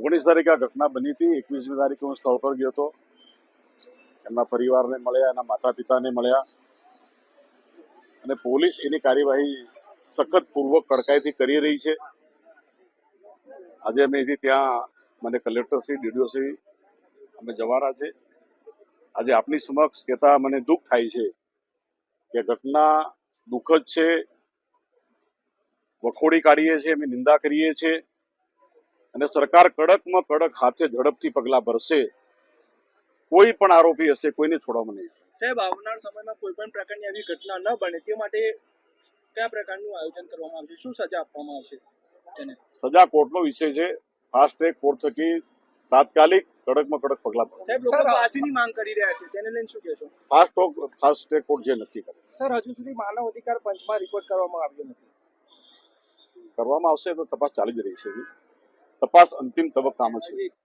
ઓગણીસ તારીખે આ ઘટના બની હતી. એકવીસમી તારીખે હું સ્થળ પર ગયો હતો. એમના પરિવારને મળ્યા, એના માતા પિતાને મળ્યા અને પોલીસ એની કાર્યવાહી સખત પૂર્વક કડકાઈથી કરી રહી છે. આજે અમે ત્યાં મને કલેક્ટરશ્રી ડીડીઓશ્રી અમે જવાના છે. આજે આપની સમક્ષ કહેતા મને દુઃખ થાય છે કે ઘટના દુઃખદ છે. વખોડી કાઢીએ છીએ, અમે નિંદા કરીએ છીએ. અને સરકાર કડકમાં કડક હાથે ઝડપથી પગલા ભરશે કોઈ પણ આરોપી હશે કોઈને છોડવામાં નહીં સાહેબ આવનાર સમયમાં કોઈ પણ પ્રકારની આવી ઘટના ન બને તે માટે કયા પ્રકારનું આયોજન કરવામાં આવશે? શું સજા આપવામાં આવશે સજા કોર્ટનો વિષય છે. ફાસ્ટ ટ્રેક કોર્ટ થકી તાત્કાલિક કડકમાં કડક પગલા સાહેબ લોકો ફાંસીની માંગ કરી રહ્યા છે તેને લઈને શું કહેશો? ફાસ્ટ ફાસ્ટ ટ્રેક કોર્ટ જે નક્કી કરે. સર હજુ સુધી માનવ અધિકાર પંચમાં રિપોર્ટ કરવામાં આવ્યો નથી. કરવામાં આવશે તો તપાસ ચાલી જ રહી છે. તપાસ અંતિમ તબક્કામાં છે.